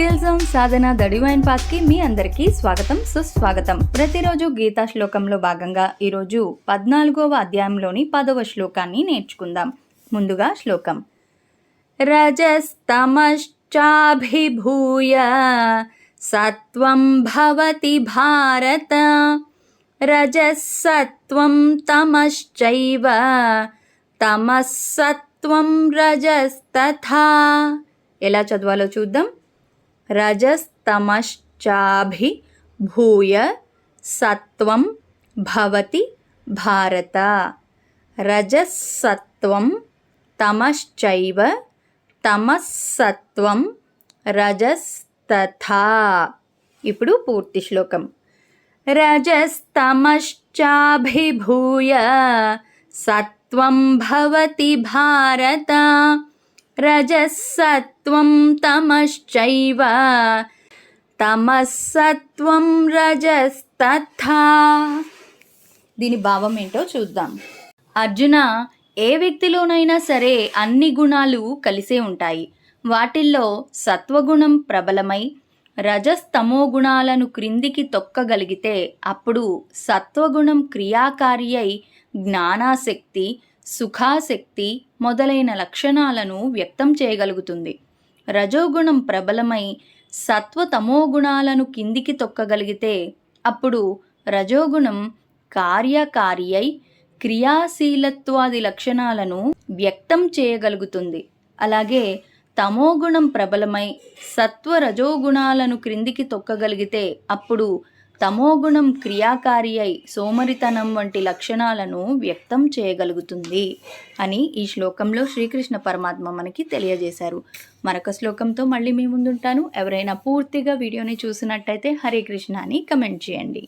Skill zone Sadhana the డివైన్కి మీ అందరికీ స్వాగతం సుస్వాగతం. ప్రతిరోజు గీతా శ్లోకంలో భాగంగా ఈరోజు పద్నాలుగవ అధ్యాయంలోని పదవ శ్లోకాన్ని నేర్చుకుందాం. ముందుగా శ్లోకం. రజస్తమశ్చాభిభూయ సత్వం భవతి భారత రజస్సత్వం తమశ్చైవ తమస్సత్వం రజస్తథా. ఎలా చదవాలో చూద్దాం. రజస్తమశ్చాభి భూయ సత్వం భవతి భారత. రజస్సత్వం తమశ్చైవ తమస్సత్వం రజస్తథా. ఇప్పుడు పూర్తి శ్లోకం. రజస్తమశ్చాభిభూయ సత్వం భవతి భారత. రజస్సత్వం తమశ్చైవ తమస్సత్వం రజస్తథా. దీని భావం ఏంటో చూద్దాం. అర్జున ఏ వ్యక్తిలోనైనా సరే అన్ని గుణాలు కలిసే ఉంటాయి. వాటిల్లో సత్వగుణం ప్రబలమై రజస్తమో గుణాలను క్రిందికి తొక్కగలిగితే అప్పుడు సత్వగుణం క్రియాకారి అయి జ్ఞానాశక్తి సుఖాశక్తి మొదలైన లక్షణాలను వ్యక్తం చేయగలుగుతుంది. రజోగుణం ప్రబలమై సత్వ గుణాలను కిందికి తొక్కగలిగితే అప్పుడు రజోగుణం కార్యకార్యై క్రియాశీలత్వాది లక్షణాలను వ్యక్తం చేయగలుగుతుంది. అలాగే తమోగుణం ప్రబలమై సత్వ రజోగుణాలను క్రిందికి తొక్కగలిగితే అప్పుడు తమోగుణం క్రియాకారి అయి సోమరితనం వంటి లక్షణాలను వ్యక్తం చేయగలుగుతుంది అని ఈ శ్లోకంలో శ్రీకృష్ణ పరమాత్మ మనకి తెలియజేశారు. మరొక శ్లోకంతో మళ్ళీ మీ ముందుంటాను. ఎవరైనా పూర్తిగా వీడియోని చూసినట్టయితే హరే కృష్ణ అని కమెంట్ చేయండి.